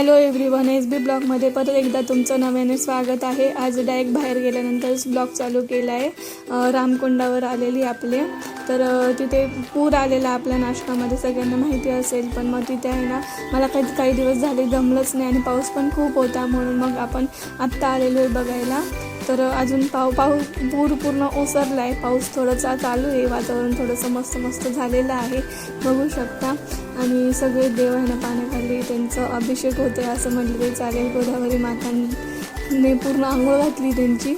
Hello everyone S बी ब्लॉगमध्ये परत एकदा तुमचं नव्याने स्वागत आहे. आज डायरेक्ट बाहेर गेल्यानंतरच ब्लॉग चालू केला आहे रामकुंडावर आलेली आपले. तर तिथे पूर आलेला आपल्या नाशकामध्ये सगळ्यांना माहिती असेल पण मग तिथे आहे ना मला काही काही दिवस झाले जमलंच नाही आणि पाऊस पण खूप होता म्हणून मग आपण आत्ता आलेलो आहे बघायला. तर अजून पाऊ पाऊस पूर पूर्ण ओसरला आहे पाऊस थोडंसा चालू आहे. वातावरण थोडंसं मस्त मस्त झालेलं आहे. बघू शकता. आणि सगळे देव आहे ना पाण्याखाली. त्यांचं अभिषेक होते असं म्हटलं तरी चालेल. गोदावरी मातांनी पूर्ण आंघोळ घातली त्यांची.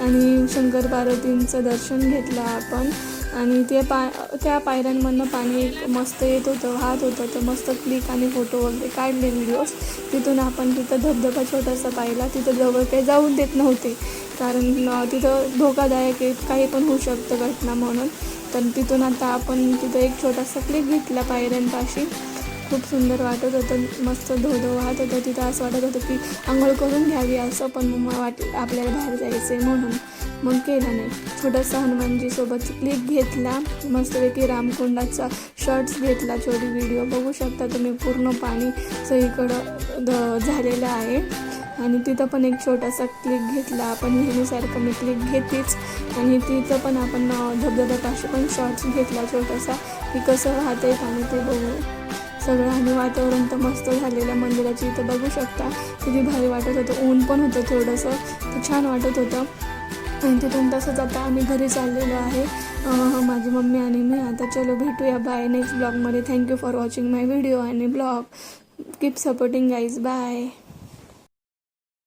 आणि शंकर पार्वतींचं दर्शन घेतलं आपण. आणि ते पा त्या पायऱ्यांमधनं पाणी एक मस्त येत होतं वाहत होतं. तर मस्त क्लिक आणि फोटो वगैरे काढले व्हिडिओज तिथून आपण तिथं धबधबा छोटासा पाहिला. तिथं जवळ काही जाऊन देत नव्हते. कारण तिथं धोकादायक आहे काही पण होऊ शकतं घटना म्हणून. तर तिथून आता आपण तिथं एक छोटासा क्लिक घेतला पायऱ्यांपाशी. खूप सुंदर वाटत होतं मस्त धोधो वाहत होतं. तिथं असं वाटत होतं की आंघोळ करून घ्यावी असं पण मग वाट आपल्याला बाहेर जायचं आहे म्हणून. मग केलं नाही. छोटासा हनुमानजीसोबत क्लिप घेतला. मस्तपैकी रामकुंडाचा शॉर्ट्स घेतला छोटी व्हिडिओ बघू शकता तुम्ही पूर्ण पाणी सगळीकडं ध झालेलं आहे. आणि तिथं पण एक छोटासा क्लिक घेतला. आपण नेहमीसारखं मी क्लिक घेतेच. आणि तिथं पण आपण अं, धबधब्यापाशी पण शॉर्ट्स घेतला छोटासा. की कसं राहते पाणी ते बघू सगळं आणि वातावरण तर मस्त झालेलं. मंदिराची इथं बघू शकता. किती भारी वाटत होतं. ऊन पण होतं थोडंसं. तर छान वाटत होतं. आणि तिथून तसंच आता आम्ही घरी चाललेलो आहे. माझी मम्मी आणि मी. आता चलो भेटूया. बाय नेक्स्ट ब्लॉगमध्ये thank you for watching my video आणि blog keep supporting guys bye